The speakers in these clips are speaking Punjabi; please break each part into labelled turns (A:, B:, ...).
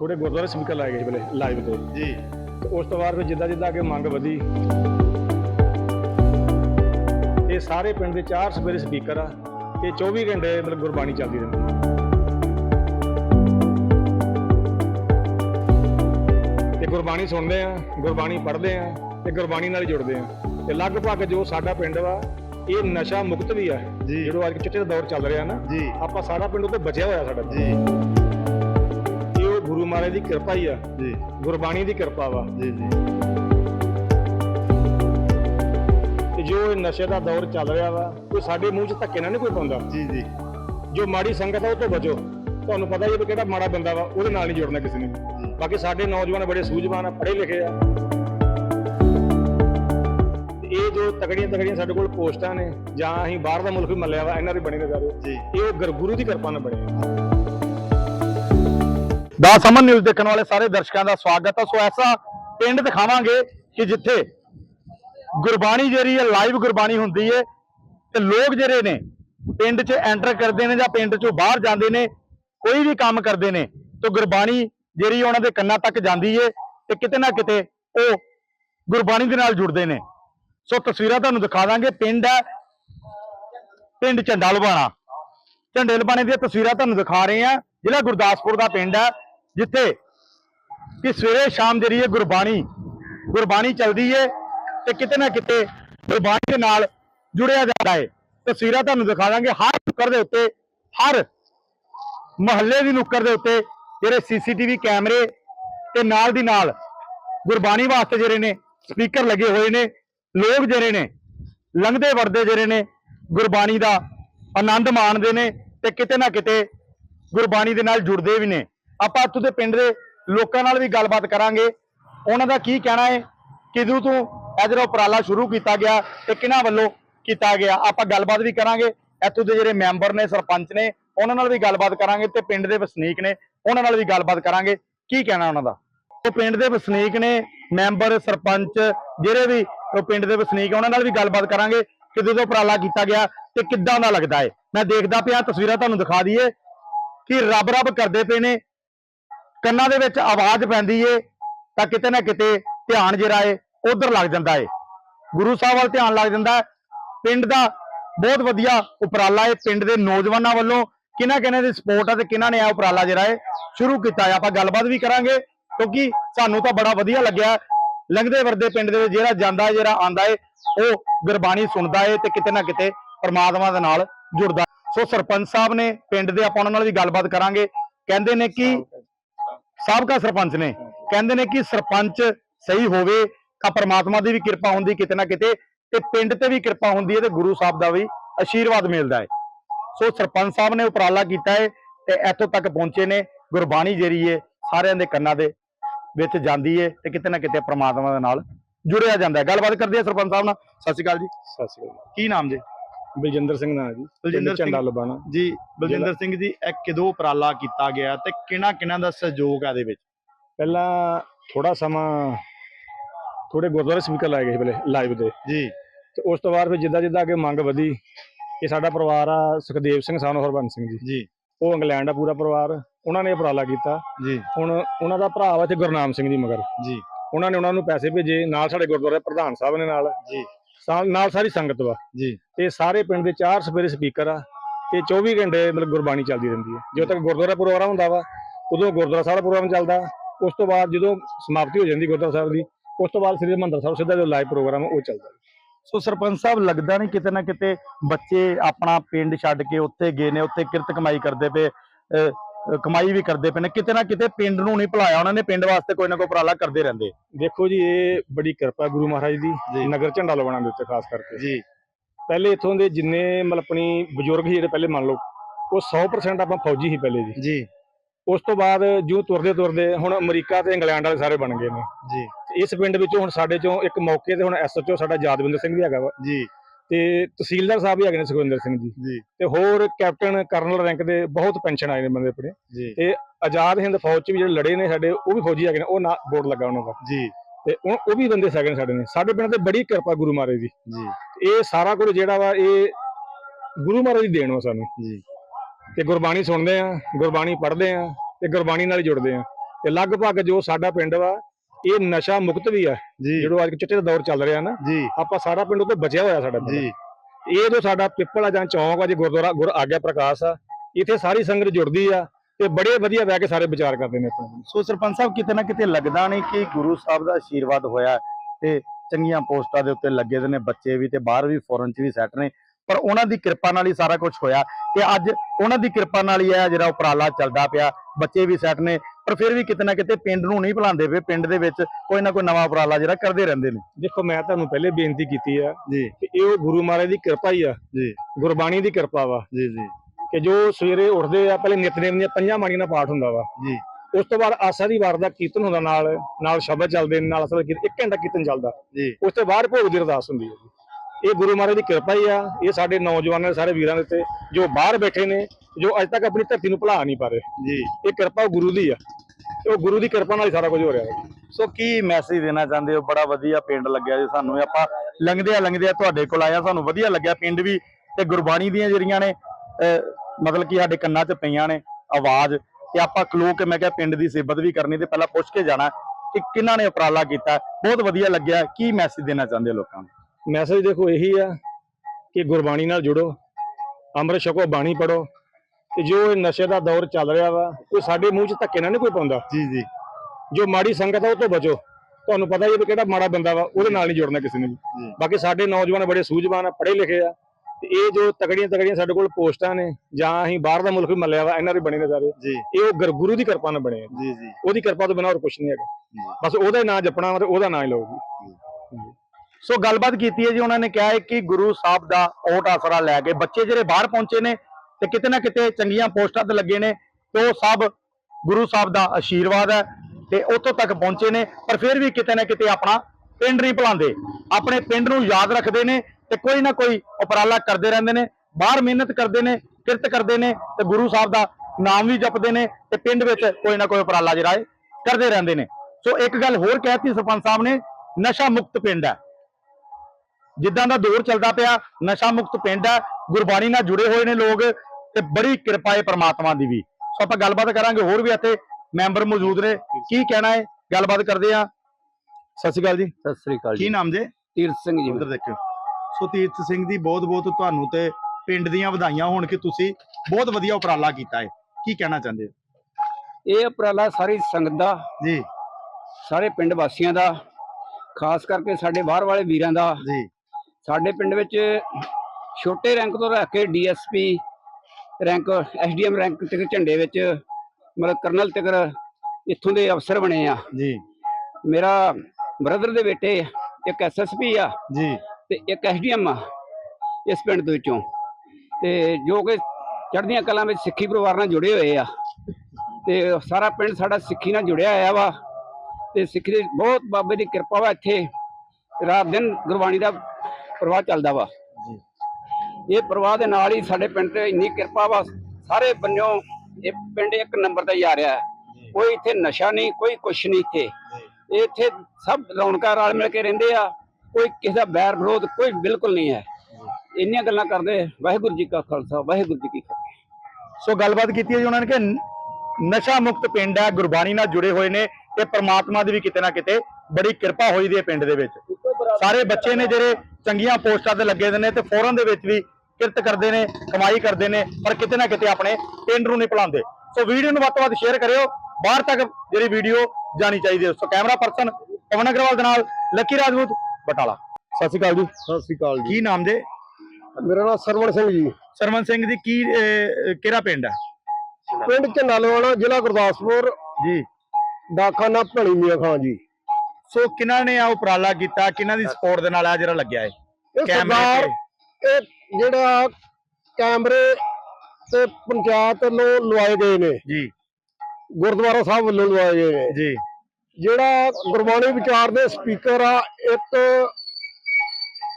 A: ਥੋੜੇ ਗੁਰਦੁਆਰੇ ਸਪੀਕਰ ਲਾਏ ਗਏ ਸੀ ਪਹਿਲੇ ਲਾਈਵ ਤੇ।
B: ਜੀ।
A: ਤੇ ਉਸ ਤੋਂ ਬਾਅਦ ਫਿਰ ਜਿੱਦਾਂ ਜਿੱਦਾਂ ਅੱਗੇ ਮੰਗ ਵਧੀ ਇਹ ਸਾਰੇ ਪਿੰਡ ਦੇ ਚਾਰ ਸਵੇਰੇ ਸਪੀਕਰ ਆ ਤੇ 24 ਘੰਟੇ ਮਤਲਬ ਗੁਰਬਾਣੀ ਚੱਲਦੀ ਰਹਿੰਦੀ ਤੇ ਗੁਰਬਾਣੀ ਸੁਣਦੇ ਆ ਗੁਰਬਾਣੀ ਪੜ੍ਹਦੇ ਆ ਤੇ ਗੁਰਬਾਣੀ ਨਾਲ ਜੁੜਦੇ ਆ। ਤੇ ਲਗਭਗ ਜੋ ਸਾਡਾ ਪਿੰਡ ਵਾ ਇਹ ਨਸ਼ਾ ਮੁਕਤ ਵੀ ਆ। ਜਿਹੜਾ ਅੱਜ ਚਿੱਟੇ ਦਾ ਦੌਰ ਚੱਲ ਰਿਹਾ ਨਾ ਆਪਾਂ ਸਾਰਾ ਪਿੰਡ ਉਹ ਤੋਂ ਬਚਿਆ ਹੋਇਆ ਸਾਡਾ।
B: ਜੀ।
A: ਮਹਾਰਾਜ ਦੀ ਕਿਰਪਾ ਹੀ ਆ।
B: ਜੀ।
A: ਗੁਰਬਾਣੀ ਦੀ ਕਿਰਪਾ ਵਾ।
B: ਜੀ ਜੀ।
A: ਤੇ ਜੋ ਇਹ ਨਸ਼ੇ ਦਾ ਦੌਰ ਚੱਲ ਰਿਹਾ ਵਾ ਉਹ ਸਾਡੇ ਮੂੰਹ 'ਚ ਧੱਕੇ ਨਾਲ ਨਹੀਂ ਕੋਈ ਪਾਉਂਦਾ।
B: ਜੀ ਜੀ।
A: ਜੋ ਮਾੜੀ ਸੰਗਤ ਆ ਉਹ ਤੋਂ ਬਚੋ। ਤੁਹਾਨੂੰ ਪਤਾ ਹੀ ਹੈ ਕਿਹੜਾ ਮਾੜਾ ਬੰਦਾ ਵਾ ਉਹਦੇ ਨਾਲ ਨਹੀਂ ਜੁੜਨਾ ਕਿਸੇ ਨੇ। ਬਾਕੀ ਸਾਡੇ ਨੌਜਵਾਨ ਬੜੇ ਸੂਝਵਾਨ ਆ ਪੜ੍ਹੇ ਲਿਖੇ ਆ। ਇਹ ਜੋ ਤਗੜੀਆਂ ਤਗੜੀਆਂ ਸਾਡੇ ਕੋਲ ਪੋਸਟਾਂ ਨੇ ਜਾਂ ਅਸੀਂ ਬਾਹਰ ਦਾ ਮੁਲਕ ਵੀ ਮੱਲਿਆ ਵਾ ਇਹਨਾਂ ਦੇ ਬਣੇ ਨੇ ਸਾਰੇ
B: ਜੀ।
A: ਇਹ ਗੁਰੂ ਦੀ ਕਿਰਪਾ ਨਾਲ ਬਣੇ ਆ।
C: ਦਾ ਸਮਨ ਨਿਊਜ਼ ਦੇਖਣ ਵਾਲੇ ਸਾਰੇ ਦਰਸ਼ਕਾਂ ਦਾ ਸਵਾਗਤ ਹੈ ਸੋ ਐਸਾ ਪਿੰਡ ਦਿਖਾਵਾਂਗੇ ਕਿ ਜਿੱਥੇ ਗੁਰਬਾਣੀ ਜਿਹੜੀ ਹੈ ਲਾਈਵ ਗੁਰਬਾਣੀ ਹੁੰਦੀ ਹੈ ਤੇ ਲੋਕ ਜਿਹੜੇ ਨੇ, ਪਿੰਡ 'ਚ ਐਂਟਰ ਕਰਦੇ ਨੇ ਜਾਂ ਪਿੰਡ 'ਚੋਂ ਬਾਹਰ ਜਾਂਦੇ ਨੇ, ਕੋਈ ਵੀ ਕੰਮ ਕਰਦੇ ਨੇ, ਤਾਂ ਗੁਰਬਾਣੀ ਜਿਹੜੀ ਉਹਨਾਂ ਦੇ ਕੰਨਾਂ ਤੱਕ ਜਾਂਦੀ ਹੈ ਤੇ ਕਿਤੇ ਨਾ ਕਿਤੇ ਉਹ ਗੁਰਬਾਣੀ ਦੇ ਨਾਲ ਜੁੜਦੇ ਨੇ। ਸੋ ਤਸਵੀਰਾਂ ਤੁਹਾਨੂੰ ਦਿਖਾ ਦਾਂਗੇ। ਪਿੰਡ ਹੈ, ਪਿੰਡ ਝੰਡਾ ਲੁਬਾਣਾ ਝੰਡੇ ਲੁਬਾਣੇ ਦੀਆਂ ਤਸਵੀਰਾਂ ਤੁਹਾਨੂੰ ਦਿਖਾ ਰਹੇ ਹਾਂ। ਜ਼ਿਲ੍ਹਾ ਗੁਰਦਾਸਪੁਰ ਦਾ ਪਿੰਡ ਹੈ। ਜਿੱਥੇ ਕਿ ਸਵੇਰੇ ਸ਼ਾਮ ਜਿਹੜੀ ਹੈ ਗੁਰਬਾਣੀ ਗੁਰਬਾਣੀ ਚੱਲਦੀ ਹੈ ਤੇ ਕਿਤੇ ਨਾ ਕਿਤੇ ਗੁਰਬਾਣੀ ਦੇ ਨਾਲ ਜੁੜਿਆ ਜਾਂਦਾ ਹੈ ਤਸਵੀਰਾਂ ਤੁਹਾਨੂੰ ਦਿਖਾ ਦਾਂਗੇ। ਹਰ ਨੁੱਕਰ ਦੇ ਉੱਤੇ, ਹਰ ਮਹੱਲੇ ਦੀ ਨੁੱਕਰ ਦੇ ਉੱਤੇ ਜਿਹੜੇ ਸੀਸੀਟੀਵੀ ਕੈਮਰੇ ਤੇ ਨਾਲ ਦੀ ਨਾਲ ਗੁਰਬਾਣੀ ਵਾਸਤੇ ਜਿਹੜੇ ਨੇ, ਸਪੀਕਰ ਲੱਗੇ ਹੋਏ ਨੇ, ਲੋਕ ਜਿਹੜੇ ਨੇ, ਲੰਘਦੇ ਵੜਦੇ ਜਿਹੜੇ ਨੇ, ਗੁਰਬਾਣੀ ਦਾ ਆਨੰਦ ਮਾਣਦੇ ਨੇ ਤੇ ਕਿਤੇ ਨਾ ਕਿਤੇ ਗੁਰਬਾਣੀ ਦੇ ਨਾਲ ਜੁੜਦੇ ਵੀ ਨੇ। ਆਪਾਂ ਇੱਥੋਂ ਦੇ ਪਿੰਡ ਦੇ ਲੋਕਾਂ ਨਾਲ ਵੀ ਗੱਲਬਾਤ ਕਰਾਂਗੇ। ਉਹਨਾਂ ਦਾ ਕੀ ਕਹਿਣਾ ਹੈ? ਕਿਦੋਂ ਤੋਂ ਇਹ ਜਿਹੜਾ ਉਪਰਾਲਾ ਸ਼ੁਰੂ ਕੀਤਾ ਗਿਆ ਤੇ ਕਿਹਨਾਂ ਵੱਲੋਂ ਕੀਤਾ ਗਿਆ? ਆਪਾਂ ਗੱਲਬਾਤ ਵੀ ਕਰਾਂਗੇ। ਇੱਥੋਂ ਦੇ ਜਿਹੜੇ ਮੈਂਬਰ ਨੇ, ਸਰਪੰਚ ਨੇ, ਉਹਨਾਂ ਨਾਲ ਵੀ ਗੱਲਬਾਤ ਕਰਾਂਗੇ ਤੇ ਪਿੰਡ ਦੇ ਵਸਨੀਕ ਨੇ, ਉਹਨਾਂ ਨਾਲ ਵੀ ਗੱਲਬਾਤ ਕਰਾਂਗੇ। ਕੀ ਕਹਿਣਾ ਉਹਨਾਂ ਦਾ? ਉਹ ਪਿੰਡ ਦੇ ਵਸਨੀਕ ਨੇ, ਮੈਂਬਰ, ਸਰਪੰਚ, ਜਿਹੜੇ ਵੀ ਉਹ ਪਿੰਡ ਦੇ ਵਸਨੀਕ, ਉਹਨਾਂ ਨਾਲ ਵੀ ਗੱਲਬਾਤ ਕਰਾਂਗੇ। ਕਿਦੋਂ ਤੋਂ ਉਪਰਾਲਾ ਕੀਤਾ ਗਿਆ ਤੇ ਕਿੱਦਾਂ ਦਾ ਲੱਗਦਾ ਹੈ? ਮੈਂ ਦੇਖਦਾ ਪਿਆ, ਤਸਵੀਰਾਂ ਤੁਹਾਨੂੰ ਦਿਖਾ ਦਈਏ ਕਿ ਰੱਬ ਰੱਬ ਕਰਦੇ ਪਏ ਨੇ। ਕੰਨਾਂ ਦੇ ਵਿੱਚ ਆਵਾਜ਼ ਪੈਂਦੀ ਏ, ਤਾਂ ਕਿਤੇ ਨਾ ਕਿਤੇ ਧਿਆਨ ਜਿਹੜਾ ਏ, ਉਧਰ ਲੱਗ ਜਾਂਦਾ ਏ। ਗੁਰੂ ਸਾਹਿਬ ਵੱਲ ਧਿਆਨ ਲੱਗ ਜਾਂਦਾ ਪਿੰਡ ਦਾ ਬਹੁਤ ਵਧੀਆ ਉਪਰਾਲਾ ਏ। ਪਿੰਡ ਦੇ ਨੌਜਵਾਨਾਂ ਵੱਲੋਂ ਕਿਹਨਾਂ ਕਿਹਨਾਂ ਦੀ ਸਪੋਰਟ ਆ ਤੇ ਕਿਹਨਾਂ ਨੇ ਇਹ ਉਪਰਾਲਾ ਜਿਹੜਾ ਏ, ਸ਼ੁਰੂ ਕੀਤਾ ਹੈ ਆਪਾਂ ਗੱਲਬਾਤ ਵੀ ਕਰਾਂਗੇ, ਕਿਉਂਕਿ ਸਾਨੂੰ ਤਾਂ ਬੜਾ ਵਧੀਆ ਲੱਗਿਆ। ਲੰਘਦੇ ਵਰਦੇ ਪਿੰਡ ਦੇ ਵਿੱਚ ਜਿਹੜਾ ਜਾਂਦਾ ਏ, ਜਿਹੜਾ ਆਂਦਾ ਏ, ਉਹ ਗੁਰਬਾਣੀ ਸੁਣਦਾ ਏ ਤੇ ਕਿਤੇ ਨਾ ਕਿਤੇ ਪਰਮਾਤਮਾ ਦੇ ਨਾਲ ਜੁੜਦਾ ਸੋ ਸਰਪੰਚ ਸਾਹਿਬ ਨੇ ਪਿੰਡ ਦੇ ਆਪਾਂ ਉਹਨਾਂ ਨਾਲ ਵੀ ਗੱਲਬਾਤ ਕਰਾਂਗੇ। ਕਹਿੰਦੇ ਨੇ ਕਿ ਸਾਬਕਾ ਸਰਪੰਚ ਨੇ। ਕਹਿੰਦੇ ਨੇ ਕਿ ਸਰਪੰਚ ਸਹੀ ਹੋਵੇ ਤਾਂ ਪਰਮਾਤਮਾ ਦੀ ਵੀ ਕਿਰਪਾ ਹੁੰਦੀ ਕਿਤੇ ਨਾ ਕਿਤੇ ਤੇ ਪਿੰਡ ਤੇ ਵੀ ਕਿਰਪਾ ਹੁੰਦੀ ਹੈ ਤੇ ਗੁਰੂ ਸਾਹਿਬ ਦਾ ਵੀ ਆਸ਼ੀਰਵਾਦ ਮਿਲਦਾ ਹੈ। ਸੋ ਸਰਪੰਚ ਸਾਹਿਬ ਨੇ ਉਪਰਾਲਾ ਕੀਤਾ ਹੈ ਤੇ ਇੱਥੋਂ ਤੱਕ ਪਹੁੰਚੇ ਨੇ। ਗੁਰਬਾਣੀ ਜਿਹੜੀ ਹੈ ਸਾਰਿਆਂ ਦੇ ਕੰਨਾਂ ਦੇ ਵਿੱਚ ਜਾਂਦੀ ਹੈ ਤੇ ਕਿਤੇ ਨਾ ਕਿਤੇ ਪ੍ਰਮਾਤਮਾ ਦੇ ਨਾਲ ਜੁੜਿਆ ਜਾਂਦਾ ਹੈ। ਗੱਲਬਾਤ ਕਰਦੇ ਆ ਸਰਪੰਚ ਸਾਹਿਬ ਨਾਲ। ਸਤਿ ਸ਼੍ਰੀ ਅਕਾਲ ਜੀ।
A: ਸਤਿ ਸ਼੍ਰੀ ਅਕਾਲ।
C: ਕੀ ਨਾਮ ਜੀ?
A: ਬਲਜਿੰਦਰ ਸਿੰਘ ਨਾਂ ਜੀ
C: ਬਲਜਿੰਦਰ ਸਿੰਘ।
A: ਝੰਡਾ ਲਬਾਣਾ
C: ਜੀ ਬਲਜਿੰਦਰ ਸਿੰਘ ਜੀ ਇਹ ਕਿਦੋਂ ਉਪਰਾਲਾ ਕੀਤਾ ਗਿਆ ਤੇ ਕਿਹਨਾਂ ਕਿਹਨਾਂ ਦਾ ਸਹਿਯੋਗ ਹੈ ਇਹਦੇ ਵਿੱਚ?
A: ਪਹਿਲਾਂ ਥੋੜਾ ਸਮਾਂ ਥੋੜੇ ਗੁਰਦੁਆਰੇ ਸਪੀਕਰ ਲਾਏ ਗਏ ਸੀ ਪਹਿਲੇ ਲਾਈਵ ਤੇ
C: ਜੀ।
A: ਤੇ ਉਸ ਤੋਂ ਬਾਅਦ ਫਿਰ ਜਿੱਦਾਂ ਜਿੱਦਾਂ ਅੱਗੇ ਮੰਗ ਵਧੀ ਇਹ ਸਾਡਾ ਪਰਿਵਾਰ ਆ ਸੁਖਦੇਵ ਸਿੰਘ ਸਾਨੋ ਹਰਬੰਸ ਸਿੰਘ ਜੀ।
C: ਜੀ।
A: ਉਹ ਇੰਗਲੈਂਡ ਦਾ ਪੂਰਾ ਪਰਿਵਾਰ ਉਹਨਾਂ ਨੇ ਉਪਰਾਲਾ ਕੀਤਾ।
C: ਜੀ।
A: ਹੁਣ ਉਹਨਾਂ ਦਾ ਭਰਾ ਵਾ ਤੇ ਗੁਰਨਾਮ ਸਿੰਘ ਜੀ ਮਗਰ।
C: ਜੀ।
A: ਉਹਨਾਂ ਨੇ ਉਹਨਾਂ ਨੂੰ ਪੈਸੇ ਭੇਜੇ ਨਾਲ ਸਾਡੇ ਗੁਰਦੁਆਰੇ ਪ੍ਰਧਾਨ ਸਾਹਿਬ ਨੇ ਨਾਲ।
C: ਜੀ।
A: ਨਾਲ ਸਾਰੀ ਸੰਗਤ ਵਾ।
C: ਜੀ।
A: ਤੇ ਸਾਰੇ ਪਿੰਡ ਦੇ ਚਾਰ ਸਵੇਰੇ ਸਪੀਕਰ ਆ ਤੇ 24 ਘੰਟੇ ਮਤਲਬ ਗੁਰਬਾਣੀ ਚੱਲਦੀ ਰਹਿੰਦੀ ਹੈ। ਜਦੋਂ ਤੱਕ ਗੁਰਦੁਆਰਾ ਪ੍ਰੋਗਰਾਮ ਹੁੰਦਾ ਵਾ ਉਦੋਂ ਗੁਰਦੁਆਰਾ ਸਾਹਿਬ ਪ੍ਰੋਗਰਾਮ ਚੱਲਦਾ। ਉਸ ਤੋਂ ਬਾਅਦ ਜਦੋਂ ਸਮਾਪਤੀ ਹੋ ਜਾਂਦੀ ਗੁਰਦੁਆਰਾ ਸਾਹਿਬ ਦੀ ਉਸ ਤੋਂ ਬਾਅਦ ਸ੍ਰੀ ਹਰਿਮੰਦਰ ਸਾਹਿਬ ਸਿੱਧਾ ਜੋ ਲਾਈਵ ਪ੍ਰੋਗਰਾਮ ਉਹ ਚੱਲਦਾ।
C: ਸੋ ਸਰਪੰਚ ਸਾਹਿਬ ਲੱਗਦਾ ਨਹੀਂ ਕਿਤੇ ਨਾ ਕਿਤੇ ਬੱਚੇ ਆਪਣਾ ਪਿੰਡ ਛੱਡ ਕੇ ਉੱਥੇ ਗਏ ਨੇ ਉੱਥੇ ਕਿਰਤ ਕਮਾਈ ਕਰਦੇ ਪਏ। ਕਮਾਈ ਵੀ ਕਰਦੇ ਪਏ ਨੇ। ਕਿਤੇ ਨਾ ਕਿਤੇ ਪਿੰਡ ਨੂੰ ਨਹੀਂ ਭੁਲਾਇਆ ਉਹਨਾਂ ਨੇ ਪਿੰਡ ਵਾਸਤੇ ਕੋਈ ਨਾ ਕੋਈ ਉਪਰਾਲਾ ਕਰਦੇ ਰਹਿੰਦੇ।
A: ਦੇਖੋ ਜੀ ਇਹ ਬੜੀ ਕਿਰਪਾ ਗੁਰੂ ਮਹਾਰਾਜ ਦੀ
C: ਜੀ।
A: ਨਗਰ ਝੰਡਾ ਲਵਾਉਣ ਦੇ ਉੱਤੇ ਖਾਸ ਕਰਕੇ।
C: ਜੀ।
A: ਪਹਿਲੇ ਇੱਥੋਂ ਦੇ ਜਿੰਨੇ ਮਤਲਬ ਆਪਣੀ ਬਜ਼ੁਰਗ ਜਿਹੜੇ ਪਹਿਲੇ ਮੰਨ ਲਓ ਉਹ 100% ਆਪਾਂ ਫੌਜੀ ਸੀ ਪਹਿਲੇ ਜੀ।
C: ਜੀ।
A: ਉਸ ਤੋਂ ਬਾਅਦ ਜਿਉਂ ਤੁਰਦੇ ਤੁਰਦੇ ਹੁਣ ਅਮਰੀਕਾ ਤੇ ਇੰਗਲੈਂਡ ਵਾਲੇ ਸਾਰੇ ਬਣ ਗਏ ਨੇ।
C: ਜੀ।
A: ਇਸ ਪਿੰਡ ਵਿੱਚੋਂ ਹੁਣ ਸਾਡੇ ਚੋਂ ਇੱਕ ਮੌਕੇ ਤੇ ਹੁਣ ਐਸਐਚਓ ਸਾਡਾ ਯਾਦਵਿੰਦਰ ਸਿੰਘ ਵੀ ਹੈਗਾ ਵਾ।
C: ਜੀ।
A: ਤੇ ਤਹਿਸੀਲਦਾਰ ਸਾਹਿਬ ਵੀ ਹੈਗੇ ਨੇ ਸੁਖਵਿੰਦਰ ਸਿੰਘ ਜੀ। ਤੇ ਹੋਰ ਕੈਪਟਨ ਕਰਨਲ ਰੈਂਕ ਦੇ ਬਹੁਤ ਪੈਨਸ਼ਨ ਆਏ ਨੇ ਬੰਦੇ ਆਪਣੇ। ਤੇ ਆਜ਼ਾਦ ਹਿੰਦ ਫੌਜ ਚ ਵੀ ਜਿਹੜੇ ਲੜੇ ਨੇ ਸਾਡੇ ਉਹ ਵੀ ਫੌਜੀ ਹੈਗੇ ਨੇ ਉਹ ਨਾ ਬੋਰਡ ਲੱਗਾ ਉਹਨਾਂ ਦਾ।
C: ਜੀ।
A: ਤੇ ਉਹ ਉਹ ਵੀ ਬੰਦੇ ਨੇ ਸਾਡੇ ਨੇ। ਸਾਡੇ ਪਿੰਡ ਤੇ ਬੜੀ ਕਿਰਪਾ ਗੁਰੂ ਮਹਾਰਾਜ ਦੀ।
C: ਜੀ।
A: ਇਹ ਸਾਰਾ ਕੁਝ ਜਿਹੜਾ ਵਾ ਇਹ ਗੁਰੂ ਮਹਾਰਾਜ ਦੀ ਦੇਣ ਵਾ ਸਾਨੂੰ।
C: ਜੀ।
A: ਤੇ ਗੁਰਬਾਣੀ ਸੁਣਦੇ ਆ ਗੁਰਬਾਣੀ ਪੜ੍ਹਦੇ ਆ ਤੇ ਗੁਰਬਾਣੀ ਨਾਲ ਜੁੜਦੇ ਆ। ਤੇ ਲਗਭਗ ਜੋ ਸਾਡਾ ਪਿੰਡ ਵਾ ਇਹ ਨਸ਼ਾ ਮੁਕਤ ਵੀ ਆ।
C: ਜੀ।
A: ਜਿਹੜਾ ਅੱਜ ਚਿੱਟੇ ਦਾ ਦੌਰ ਚੱਲ ਰਿਹਾ ਨਾ
C: ਜੀ।
A: ਆਪਾਂ ਸਾਰਾ ਪਿੰਡ ਉੱਤੇ ਬਚਿਆ ਹੋਇਆ ਸਾਡਾ
C: ਜੀ।
A: ਇਹ ਜੋ ਸਾਡਾ ਪਿੱਪਲ ਆ ਜਾਂ ਚੌਂਕ ਆ ਜੇ ਗੁਰਦੁਆਰਾ ਗੁਰ ਆਗਿਆ ਪ੍ਰਕਾਸ਼ ਆ ਇੱਥੇ ਸਾਰੀ ਸੰਗਤ ਜੁੜਦੀ ਆ ਤੇ ਬੜੇ ਵਧੀਆ ਬਹਿ ਕੇ ਸਾਰੇ ਵਿਚਾਰ ਕਰਦੇ ਨੇ ਆਪਣੇ
C: ਸੋ ਸਰਪੰਚ ਸਾਹਿਬ ਕਿਤੇ ਨਾ ਕਿਤੇ ਲੱਗਦਾ ਨਹੀਂ ਕਿ ਗੁਰੂ ਸਾਹਿਬ ਦਾ ਆਸ਼ੀਰਵਾਦ ਹੋਇਆ ਤੇ ਚੰਗੀਆਂ ਪੋਸਟਾਂ ਦੇ ਉੱਤੇ ਲੱਗੇ ਦੇ ਨੇ ਬੱਚੇ ਵੀ ਤੇ ਬਾਹਰ ਵੀ ਫੋਰਨ 'ਚ ਵੀ ਸੈੱਟ ਨੇ। ਪਰ ਉਹਨਾਂ ਦੀ ਕਿਰਪਾ ਨਾਲ ਹੀ ਸਾਰਾ ਕੁਝ ਹੋਇਆ ਤੇ ਅੱਜ ਉਹਨਾਂ ਦੀ ਕਿਰਪਾ ਨਾਲ ਹੀ ਇਹ ਜਿਹੜਾ ਉਪਰਾਲਾ ਚੱਲਦਾ ਪਿਆ ਬੱਚੇ ਵੀ ਸੈੱਟ ਨੇ ਪਰ ਫਿਰ ਵੀ ਕਿਤੇ ਨਾ ਕਿਤੇ ਪਿੰਡ ਨੂੰ ਨਹੀਂ ਭੁਲਾਉਂਦੇ ਪਏ। ਪਿੰਡ ਦੇ ਵਿੱਚ ਕੋਈ ਨਾ ਕੋਈ ਨਵਾਂ ਉਪਰਾਲਾ ਜਿਹੜਾ ਕਰਦੇ ਰਹਿੰਦੇ ਨੇ।
A: ਦੇਖੋ ਮੈਂ ਤੁਹਾਨੂੰ ਪਹਿਲੇ ਬੇਨਤੀ ਕੀਤੀ ਆ
C: ਜੀ।
A: ਕਿ ਇਹ ਗੁਰੂ ਮਹਾਰਾਜ ਦੀ ਕਿਰਪਾ ਹੀ ਆ।
C: ਜੀ।
A: ਗੁਰਬਾਣੀ ਦੀ ਕਿਰਪਾ ਵਾ।
C: ਜੀ ਜੀ।
A: ਕਿ ਜੋ ਸਵੇਰੇ ਉੱਠਦੇ ਆ ਪਹਿਲੇ ਨਿਤਨੇਮ ਦੀਆਂ ਪੰਜਾਂ ਬਾਣੀਆਂ ਦਾ ਪਾਠ ਹੁੰਦਾ ਵਾ।
C: ਜੀ।
A: ਉਸ ਤੋਂ ਬਾਅਦ ਆਸਾ ਦੀ ਵਾਰ ਦਾ ਕੀਰਤਨ ਹੁੰਦਾ ਨਾਲ ਨਾਲ ਸ਼ਬਦ ਚੱਲਦੇ ਨਾਲ ਅਸਲ ਕੀਰਤਨ ਇੱਕ ਘੰਟਾ ਕੀਰਤਨ ਚੱਲਦਾ।
C: ਜੀ।
A: ਉਸ ਤੋਂ ਬਾਅਦ ਭੋਗ ਦੀ ਅਰਦਾਸ ਹੁੰਦੀ ਹੈ। ਇਹ ਗੁਰੂ ਮਹਾਰਾਜ ਦੀ ਕਿਰਪਾ ਹੀ ਆ। ਇਹ ਸਾਡੇ ਨੌਜਵਾਨਾਂ ਸਾਰੇ ਵੀਰਾਂ ਦੇ ਉੱਤੇ ਜੋ ਬਾਹਰ ਬੈਠੇ ਨੇ ਜੋ ਅੱਜ ਤੱਕ ਆਪਣੀ ਧਰਤੀ ਨੂੰ ਭੁਲਾ ਨਹੀਂ ਪਾ ਰਹੇ
C: ਜੀ।
A: ਇਹ ਕਿਰਪਾ ਗੁਰੂ ਦੀ ਆ। ਤੇ ਉਹ ਗੁਰੂ ਦੀ ਕਿਰਪਾ ਨਾਲ ਹੀ ਸਾਰਾ ਕੁਝ ਹੋ ਰਿਹਾ। ਹੈ
C: ਸੋ ਕੀ ਮੈਸੇਜ ਦੇਣਾ ਚਾਹੁੰਦੇ ਹੋ? ਬੜਾ ਵਧੀਆ ਪਿੰਡ ਲੱਗਿਆ ਜੀ ਸਾਨੂੰ। ਆਪਾਂ ਲੰਘਦੇ ਆ ਲੰਘਦੇ ਆ ਤੁਹਾਡੇ ਕੋਲ ਆਇਆ ਸਾਨੂੰ ਵਧੀਆ ਲੱਗਿਆ ਪਿੰਡ ਵੀ। ਤੇ ਗੁਰਬਾਣੀ ਦੀਆਂ ਜਿਹੜੀਆਂ ਨੇ ਮਤਲਬ ਕਿ ਸਾਡੇ ਕੰਨਾਂ 'ਚ ਪਈਆਂ ਨੇ ਆਵਾਜ਼। ਤੇ ਆਪਾਂ ਖਲੋ ਕੇ ਮੈਂ ਕਿਹਾ ਪਿੰਡ ਦੀ ਸਿਫਤ ਵੀ ਕਰਨੀ ਤੇ ਪਹਿਲਾਂ ਪੁੱਛ ਕੇ ਜਾਣਾ ਕਿ ਕਿਹਨਾਂ ਨੇ ਉਪਰਾਲਾ ਕੀਤਾ। ਬਹੁਤ ਵਧੀਆ ਲੱਗਿਆ। ਕੀ ਮੈਸੇਜ ਦੇਣਾ ਚਾਹੁੰਦੇ ਲੋਕਾਂ ਨੂੰ?
A: ਮੈਸੇਜ ਦੇਖੋ ਇਹੀ ਆ ਕਿ ਗੁਰਬਾਣੀ ਨਾਲ ਜੁੜੋ। ਅੰਮ੍ਰਿਤ ਛਕੋ ਬਾਣੀ ਪੜੋ ਤੇ ਜੋ ਇਹ ਨਸ਼ੇ ਦਾ ਦੌਰ ਚੱਲ ਰਿਹਾ ਵਾ ਕੋਈ ਸਾਡੇ ਮੂੰਹ 'ਚ ਧੱਕੇ ਨਾਲ ਨਹੀਂ ਕੋਈ ਪਾਉਂਦਾ।
C: ਜੀ ਜੀ।
A: ਜੋ ਮਾੜੀ ਸੰਗਤ ਆ ਉਹ ਤੋਂ ਬਚੋ। ਤੁਹਾਨੂੰ ਪਤਾ ਹੀ ਹੈ ਵੀ ਕਿਹੜਾ ਮਾੜਾ ਬੰਦਾ ਵਾ ਉਹਦੇ ਨਾਲ ਨਹੀਂ ਜੁੜਨਾ ਕਿਸੇ ਨੇ ਵੀ। ਬਾਕੀ ਸਾਡੇ ਨੌਜਵਾਨ ਬੜੇ ਸੂਝਵਾਨ ਆ ਪੜ੍ਹੇ ਲਿਖੇ ਆ ਤੇ ਇਹ ਜੋ ਤਗੜੀਆਂ ਤਗੜੀਆਂ ਸਾਡੇ ਕੋਲ ਪੋਸਟਾਂ ਨੇ ਜਾਂ ਅਸੀਂ ਬਾਹਰ ਦਾ ਮੁਲਕ ਵੀ ਮੱਲਿਆ ਵਾ ਇਹਨਾਂ ਦੇ ਬਣੇ ਨੇ ਸਾਰੇ ਇਹ ਉਹ ਗੁਰ- ਦੀ ਕਿਰਪਾ ਨਾਲ ਬਣੇ ਆ।
C: ਜੀ ਜੀ।
A: ਉਹਦੀ ਕਿਰਪਾ ਤੋਂ ਬਿਨਾਂ ਹੋਰ ਕੁਝ ਨਹੀਂ ਹੈਗਾ। ਬਸ ਉਹਦਾ ਨਾਂ ਜਪਣਾ ਵਾ ਤੇ ਉਹਦਾ ਨਾਂ ਹੀ ਲਓ ਜੀ।
C: ਸੋ ਗੱਲਬਾਤ ਕੀਤੀ ਹੈ ਜੀ ਉਹਨਾਂ ਨੇ ਕਿਹਾ ਹੈ ਕਿ ਗੁਰੂ ਸਾਹਿਬ ਦਾ ਓਟ ਆਸਰਾ ਲੈ ਕੇ ਬੱਚੇ ਜਿਹੜੇ ਬਾਹਰ ਪਹੁੰਚੇ ਨੇ ਤੇ ਕਿਤੇ ਨਾ ਕਿਤੇ ਚੰਗੀਆਂ ਪੋਸਟਾਂ ਤੇ ਲੱਗੇ ਨੇ ਤੇ ਉਹ ਸਭ ਗੁਰੂ ਸਾਹਿਬ ਦਾ ਆਸ਼ੀਰਵਾਦ ਹੈ ਤੇ ਉੱਥੋਂ ਤੱਕ ਪਹੁੰਚੇ ਨੇ, ਪਰ ਫਿਰ ਵੀ ਕਿਤੇ ਨਾ ਕਿਤੇ ਆਪਣਾ ਪਿੰਡ ਨਹੀਂ ਭੁਲਾਉਂਦੇ। ਆਪਣੇ ਪਿੰਡ ਨੂੰ ਯਾਦ ਰੱਖਦੇ ਨੇ ਤੇ ਕੋਈ ਨਾ ਕੋਈ ਉਪਰਾਲਾ ਕਰਦੇ ਰਹਿੰਦੇ ਨੇ, ਬਾਹਰ ਮਿਹਨਤ ਕਰਦੇ ਨੇ, ਕਿਰਤ ਕਰਦੇ ਨੇ ਤੇ ਗੁਰੂ ਸਾਹਿਬ ਦਾ ਨਾਮ ਵੀ ਜਪਦੇ ਨੇ ਤੇ ਪਿੰਡ ਵਿੱਚ ਕੋਈ ਨਾ ਕੋਈ ਉਪਰਾਲਾ ਜਿਹੜਾ ਹੈ ਕਰਦੇ ਰਹਿੰਦੇ ਨੇ। ਸੋ ਇੱਕ ਗੱਲ ਹੋਰ ਕਹਿਤੀ ਸਰਪੰਚ ਸਾਹਿਬ ਨੇ, ਨਸ਼ਾ ਮੁਕਤ ਪਿੰਡ ਹੈ। ਜਿੱਦਾਂ ਦਾ ਦੌਰ ਚੱਲਦਾ ਪਿਆ, ਨਸ਼ਾ ਮੁਕਤ ਪਿੰਡ ਹੈ, ਗੁਰਬਾਣੀ ਨਾਲ ਜੁੜੇ ਹੋਏ ਨੇ ਲੋਕ ਤੇ ਬੜੀ ਕਿਰਪਾ ਹੈ ਪ੍ਰਮਾਤਮਾ ਦੀ ਵੀ। ਸੋ ਆਪਾਂ ਗੱਲਬਾਤ ਕਰਾਂਗੇ ਹੋਰ ਵੀ ਇੱਥੇ ਮੈਂਬਰ ਮੌਜੂਦ ਨੇ। ਕੀ ਕਹਿਣਾ ਹੈ? ਗੱਲਬਾਤ ਕਰਦੇ ਆ ਸਤਿ ਸ਼੍ਰੀ ਅਕਾਲ ਜੀ।
B: ਸਤਿ ਸ੍ਰੀ ਅਕਾਲ
C: ਕੀ ਨਾਮ ਜੇ?
B: ਤੀਰਥ ਸਿੰਘ ਜੀ।
C: ਉਧਰ ਦੇਖਿਓ। ਸੋ ਤੀਰਥ ਸਿੰਘ ਦੀ ਬਹੁਤ ਬਹੁਤ ਤੁਹਾਨੂੰ ਤੇ ਪਿੰਡ ਦੀਆਂ ਵਧਾਈਆਂ ਹੋਣ ਕਿ ਤੁਸੀਂ ਬਹੁਤ ਵਧੀਆ ਉਪਰਾਲਾ ਕੀਤਾ ਹੈ। ਕੀ ਕਹਿਣਾ ਚਾਹੁੰਦੇ ਹੋ?
B: ਇਹ ਉਪਰਾਲਾ ਸਾਰੀ ਸੰਗਤ ਦਾ
C: ਜੀ।
B: ਸਾਰੇ ਪਿੰਡ ਵਾਸੀਆਂ ਦਾ ਖਾਸ ਕਰਕੇ ਸਾਡੇ ਬਾਹਰ ਵਾਲੇ ਵੀਰਾਂ ਦਾ।
C: ਜੀ।
B: ਸਾਡੇ ਪਿੰਡ ਵਿੱਚ ਛੋਟੇ ਰੈਂਕ ਤੋਂ ਲੈ ਕੇ ਡੀਐਸਪੀ ਰੈਂਕ ਐਸਡੀਐਮ ਰੈਂਕ ਤੱਕ ਝੰਡੇ ਵਿੱਚ ਮਤਲਬ ਕਰਨਲ ਤੱਕ ਇੱਥੋਂ ਦੇ ਅਫਸਰ ਬਣੇ ਆ।
C: ਜੀ।
B: ਮੇਰਾ ਬ੍ਰਦਰ ਦੇ ਬੇਟੇ ਇੱਕ ਐਸਐਸਪੀ ਆ
C: ਜੀ।
B: ਤੇ ਇੱਕ ਐਸਡੀਐਮ ਆ ਇਸ ਪਿੰਡ ਦੇ ਵਿੱਚੋਂ। ਤੇ ਜੋ ਕਿ ਚੜ੍ਹਦੀਆਂ ਕਲਾਂ ਵਿੱਚ ਸਿੱਖੀ ਪਰਿਵਾਰ ਨਾਲ ਜੁੜੇ ਹੋਏ ਆ। ਤੇ ਸਾਰਾ ਪਿੰਡ ਸਾਡਾ ਸਿੱਖੀ ਨਾਲ ਜੁੜਿਆ ਹੋਇਆ ਵਾ। ਤੇ ਸਿੱਖੀ ਦੀ ਬਹੁਤ ਬਾਬੇ ਦੀ ਕਿਰਪਾ ਵਾ ਇੱਥੇ। ਰਾਤ ਦਿਨ ਗੁਰਬਾਣੀ ਦਾ ਪ੍ਰਵਾਹ ਚੱਲਦਾ ਵਾ। ਇਹ ਪ੍ਰਵਾਹ ਦੇ ਨਾਲ ਹੀ ਸਾਡੇ ਪਿੰਡ ਤੇ ਇੰਨੀ ਕਿਰਪਾ ਵਾ ਸਾਰੇ ਬੰਨਿਓ ਇਹ ਪਿੰਡ ਇੱਕ ਨੰਬਰ ਤੇ ਜਾ ਰਿਹਾ ਹੈ। ਕੋਈ ਇੱਥੇ ਨਸ਼ਾ ਨਹੀਂ ਕੋਈ ਕੁਛ ਨਹੀਂ ਇੱਥੇ। ਇੱਥੇ ਸਭ ਰੌਣਕਾਂ ਰਲ ਮਿਲ ਕੇ ਰਹਿੰਦੇ ਆ ਕੋਈ ਕਿਸੇ ਦਾ ਬੈਰ ਵਿਰੋਧ ਕੋਈ ਬਿਲਕੁਲ ਨਹੀਂ ਹੈ। ਇੰਨੀਆਂ ਗੱਲਾਂ ਕਰਦੇ ਵਾਹਿਗੁਰੂ ਜੀ ਕਾ ਖਾਲਸਾ ਵਾਹਿਗੁਰੂ ਜੀ ਕੀ ਫਤਿਹ।
C: ਸੋ ਗੱਲਬਾਤ ਕੀਤੀ ਹੈ ਜੀ ਉਹਨਾਂ ਨੇ ਕਿ ਨਸ਼ਾ ਮੁਕਤ ਪਿੰਡ ਹੈ ਗੁਰਬਾਣੀ ਨਾਲ ਜੁੜੇ ਹੋਏ ਨੇ ਤੇ ਪ੍ਰਮਾਤਮਾ ਦੀ ਵੀ ਕਿਤੇ ਨਾ ਕਿਤੇ ਬੜੀ ਕਿਰਪਾ ਹੋਈ ਦੀ ਹੈ ਪਿੰਡ ਦੇ ਵਿੱਚ। ਸਾਰੇ ਬੱਚੇ ਨੇ ਜਿਹੜੇ ਚੰਗੀਆਂ ਪੋਸਟਾਂ ਤੇ ਲੱਗੇ ਦੇ ਨੇ ਤੇ ਫੋਰਨ ਦੇ ਵਿੱਚ ਵੀ ਕਿਰਤ ਕਰਦੇ ਨੇ ਕਮਾਈ ਕਰਦੇ ਨੇ ਪਰ ਕਿਤੇ ਨਾ ਕਿਤੇ ਆਪਣੇ ਪਿੰਡ ਨੂੰ ਨਹੀਂ ਭੁਲਾਉਂਦੇ। ਸੋ ਵੀਡੀਓ ਨੂੰ ਵੱਧ ਤੋਂ ਵੱਧ ਸ਼ੇਅਰ ਕਰਿਓ। ਬਾਹਰ ਤੱਕ ਜਿਹੜੀ ਵੀਡੀਓ ਜਾਣੀ ਚਾਹੀਦੀ ਹੈ so camera person Pawan Agarwal ਦੇ ਨਾਲ ਲੱਕੀ ਰਾਜਪੂਤ ਬਟਾਲਾ। ਸਤਿ ਸ਼੍ਰੀ ਅਕਾਲ ਜੀ।
A: ਸਤਿ ਸ੍ਰੀ ਅਕਾਲ
C: ਕੀ ਨਾਮ ਜੇ?
A: ਮੇਰਾ ਨਾਮ ਸਰਵਣ ਸਿੰਘ ਜੀ।
C: ਸਰਵਨ ਸਿੰਘ ਦੀ ਕੀ ਕਿਹੜਾ ਪਿੰਡ ਹੈ?
A: ਪਿੰਡ ਝਨਾਲਵਾਲਾ ਜ਼ਿਲ੍ਹਾ ਗੁਰਦਾਸਪੁਰ।
C: ਜੀ।
A: ਡਾਕਾਨਾ ਭਲੀ ਮੀਆਂ ਖਾਂ ਜੀ।
C: ਸੋ ਕਿਹਨਾਂ ਨੇ ਆ ਉਪਰਾਲਾ ਕੀਤਾ? ਕਿਹਨਾਂ ਦੀ ਸਪੋਰਟ ਦੇ ਨਾਲ ਆ ਜਿਹੜਾ ਲੱਗਿਆ ਹੈ
A: ਇਹ
C: ਕੈਮਰੇ
A: ਸਰਦਾਰ ਇਹ ਜਿਹੜਾ ਕੈਮਰੇ ਤੇ ਪੰਚਾਇਤ ਵੱਲੋਂ ਲਵਾਏ ਗਏ ਨੇ।
C: ਜੀ।
A: ਗੁਰਦੁਆਰਾ ਸਾਹਿਬ ਵੱਲੋਂ ਲਵਾਏ ਗਏ ਨੇ।
C: ਜੀ।
A: ਜਿਹੜਾ ਗੁਰਬਾਣੀ ਵਿਚਾਰ ਦੇ ਸਪੀਕਰ ਆ ਇੱਕ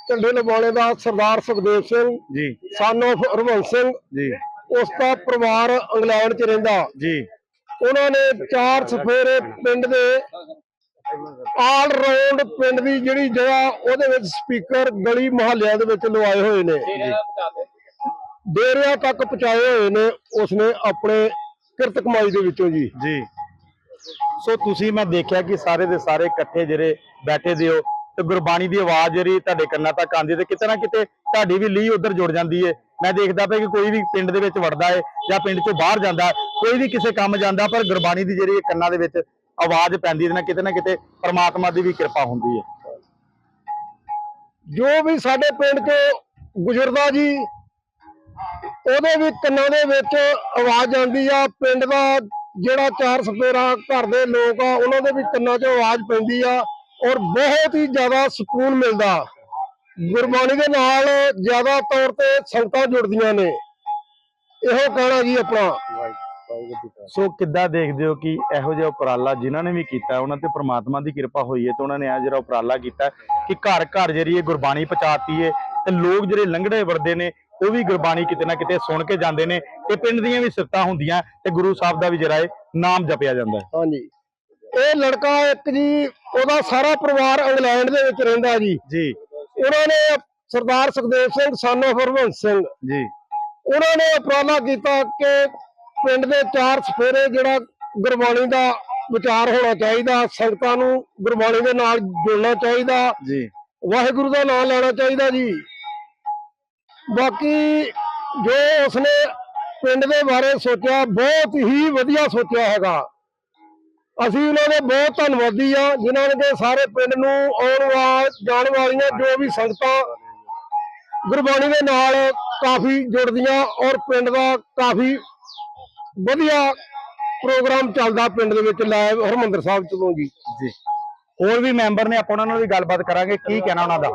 A: ਝੰਡੇ ਲਵਾਉਣੇ ਦਾ ਸਰਦਾਰ ਸੁਖਦੇਵ ਸਿੰਘ
C: ਜੀ।
A: ਸਨ ਹਰਵੰਸ ਸਿੰਘ
C: ਜੀ।
A: ਉਸ ਦਾ ਪਰਿਵਾਰ ਇੰਗਲੈਂਡ 'ਚ ਰਹਿੰਦਾ।
C: ਜੀ।
A: ਉਹਨਾਂ ਨੇ ਚਾਰ ਸਫੇਰੇ ਪਿੰਡ ਦੇ ਆਲ ਰਾਉਂਡ ਪਿੰਡ ਦੀ ਜਿਹੜੀ ਜਗ੍ਹਾ ਉਹਦੇ ਵਿੱਚ ਸਪੀਕਰ ਗਲੀ ਮੁਹੱਲਿਆਂ ਦੇ ਵਿੱਚ ਲਵਾਏ ਹੋਏ ਨੇ। ਡੇਰਿਆਂ ਤੱਕ ਪਹੁੰਚਾਏ ਹੋਏ ਨੇ ਉਸਨੇ ਆਪਣੇ ਕਿਰਤ ਕਮਾਈ ਦੇ ਵਿੱਚੋਂ ਜੀ।
C: ਜੀ। ਸੋ ਤੁਸੀਂ ਮੈਂ ਦੇਖਿਆ ਕਿ ਸਾਰੇ ਦੇ ਸਾਰੇ ਇਕੱਠੇ ਜਿਹੜੇ ਬੈਠੇ ਦੇ ਤੇ ਗੁਰਬਾਣੀ ਦੀ ਆਵਾਜ਼ ਜਿਹੜੀ ਤੁਹਾਡੇ ਕੰਨਾਂ ਤੱਕ ਆਉਂਦੀ ਹੈ ਤੇ ਕਿਤੇ ਨਾ ਕਿਤੇ ਤੁਹਾਡੀ ਵੀ ਲੀਹ ਉਧਰ ਜੁੜ ਜਾਂਦੀ ਹੈ। ਮੈਂ ਦੇਖਦਾ ਪਿਆ ਕਿ ਕੋਈ ਵੀ ਪਿੰਡ ਦੇ ਵਿੱਚ ਵੜਦਾ ਹੈ ਜਾਂ ਪਿੰਡ ਚੋਂ ਬਾਹਰ ਜਾਂਦਾ ਹੈ, ਕੋਈ ਵੀ ਕਿਸੇ ਕੰਮ ਜਾਂਦਾ ਪਰ ਗੁਰਬਾਣੀ ਦੀ ਜਿਹੜੀ ਕੰਨਾਂ ਦੇ ਵਿੱਚ ਆਵਾਜ਼ ਪੈਂਦੀ ਹੈ ਨਾ ਕਿਤੇ ਨਾ ਕਿਤੇ ਪਰਮਾਤਮਾ ਦੀ ਵੀ ਕਿਰਪਾ ਹੁੰਦੀ ਹੈ।
D: ਜੋ ਵੀ ਸਾਡੇ ਪਿੰਡ 'ਚ ਗੁਜ਼ਰਦਾ ਜੀ ਉਹਦੇ ਵੀ ਕੰਨਾਂ ਦੇ ਵਿੱਚ ਆਵਾਜ਼ ਆਉਂਦੀ ਆ। ਪਿੰਡ ਦਾ ਜਿਹੜਾ ਚਾਰ ਸਪੇਰਾ ਘਰ ਦੇ ਲੋਕ ਆ ਉਹਨਾਂ ਦੇ ਵੀ ਕੰਨਾਂ 'ਚ ਆਵਾਜ਼ ਪੈਂਦੀ ਆ ਔਰ ਬਹੁਤ ਹੀ ਜ਼ਿਆਦਾ ਸਕੂਨ ਮਿਲਦਾ। ਗੁਰਬਾਣੀ ਦੇ ਨਾਲ ਜ਼ਿਆਦਾ ਤੌਰ ਤੇ ਸੰਗਤਾਂ ਜੁੜਦੀਆਂ ਨੇ। ਇਹੋ ਕਹਿਣਾ ਜੀ ਆਪਣਾ।
C: ਸੋ ਕਿੱਦਾਂ ਦੇਖਦੇ ਹੋ ਕਿ ਇਹੋ ਜਿਹਾ ਉਪਰਾਲਾ ਜਿਨ੍ਹਾਂ ਨੇ ਵੀ ਕੀਤਾ ਉਹਨਾਂ ਤੇ ਪ੍ਰਮਾਤਮਾ ਦੀ ਕਿਰਪਾ ਹੋਈ ਹੈ ਤੇ ਉਹਨਾਂ ਨੇ ਇਹ ਜਿਹੜਾ ਉਪਰਾਲਾ ਕੀਤਾ ਕਿ ਘਰ ਘਰ ਜਿਹੜੀ ਇਹ ਗੁਰਬਾਣੀ ਪਹੁੰਚਾਤੀ ਹੈ ਤੇ ਲੋਕ ਜਿਹੜੇ ਲੰਗੜੇ ਵਰਦੇ ਨੇ ਉਹ ਵੀ ਗੁਰਬਾਣੀ ਕਿਤੇ ਨਾ ਕਿਤੇ ਸੁਣ ਕੇ ਜਾਂਦੇ ਨੇ ਤੇ ਪਿੰਡ ਦੀਆਂ ਵੀ ਸਿਫਤਾਂ ਹੁੰਦੀਆਂ ਤੇ ਗੁਰੂ ਸਾਹਿਬ ਦਾ ਵੀ ਜਿਹੜਾ ਹੈ ਨਾਮ ਜਪਿਆ ਜਾਂਦਾ ਹੈ।
D: ਹਾਂਜੀ। ਇਹ ਲੜਕਾ ਇੱਕ ਜੀ ਉਹਦਾ ਸਾਰਾ ਪਰਿਵਾਰ ਇੰਗਲੈਂਡ ਦੇ ਵਿੱਚ ਰਹਿੰਦਾ ਜੀ।
C: ਜੀ।
D: ਉਹਨਾਂ ਨੇ ਸਰਦਾਰ ਸੁਖਦੇਵ ਸਿੰਘ ਸਾਨੋ ਹਰਵੰਸ ਸਿੰਘ।
C: ਜੀ।
D: ਉਹਨਾਂ ਨੇ ਉਪਰਾਲਾ ਕੀਤਾ ਕਿ ਪਿੰਡ ਦੇ ਚਾਰ ਸਫੇਰੇ ਜਿਹੜਾ ਗੁਰਬਾਣੀ ਦਾ ਵਿਚਾਰ ਹੋਣਾ ਚਾਹੀਦਾ ਸੰਗਤਾਂ ਨੂੰ ਗੁਰਬਾਣੀ ਦੇ ਨਾਲ ਜੁੜਨਾ ਚਾਹੀਦਾ
C: ਜੀ।
D: ਵਾਹਿਗੁਰੂ ਦਾ ਨਾਮ ਲੈਣਾ ਚਾਹੀਦਾ ਜੀ। ਬਾਕੀ ਜੋ ਉਸਨੇ ਪਿੰਡ ਦੇ ਬਾਰੇ ਸੋਚਿਆ ਬਹੁਤ ਹੀ ਵਧੀਆ ਸੋਚਿਆ ਹੈਗਾ। ਅਸੀਂ ਉਹਨਾਂ ਦੇ ਬਹੁਤ ਧੰਨਵਾਦੀ ਆ ਜਿਨ੍ਹਾਂ ਨੇ ਸਾਰੇ ਪਿੰਡ ਨੂੰ ਆਉਣ ਵਾਲ ਜਾਣ ਵਾਲੀਆਂ ਜੋ ਵੀ ਸੰਗਤਾਂ ਗੁਰਬਾਣੀ ਦੇ ਨਾਲ ਕਾਫੀ ਜੁੜਦੀਆਂ ਔਰ ਪਿੰਡ ਦਾ ਕਾਫੀ ਵਧੀਆ ਪ੍ਰੋਗਰਾਮ ਚੱਲਦਾ ਪਿੰਡ ਦੇ ਵਿੱਚ ਲਾਈਵ ਹਰਮੰਦਰ ਸਾਹਿਬ ਤੋਂ ਜੀ।
C: ਜੀ। ਹੋਰ ਵੀ ਮੈਂਬਰ ਨੇ, ਆਪਾਂ ਉਹਨਾਂ ਨਾਲ ਵੀ ਗੱਲਬਾਤ ਕਰਾਂਗੇ, ਕੀ ਕਹਿਣਾ ਉਹਨਾਂ ਦਾ?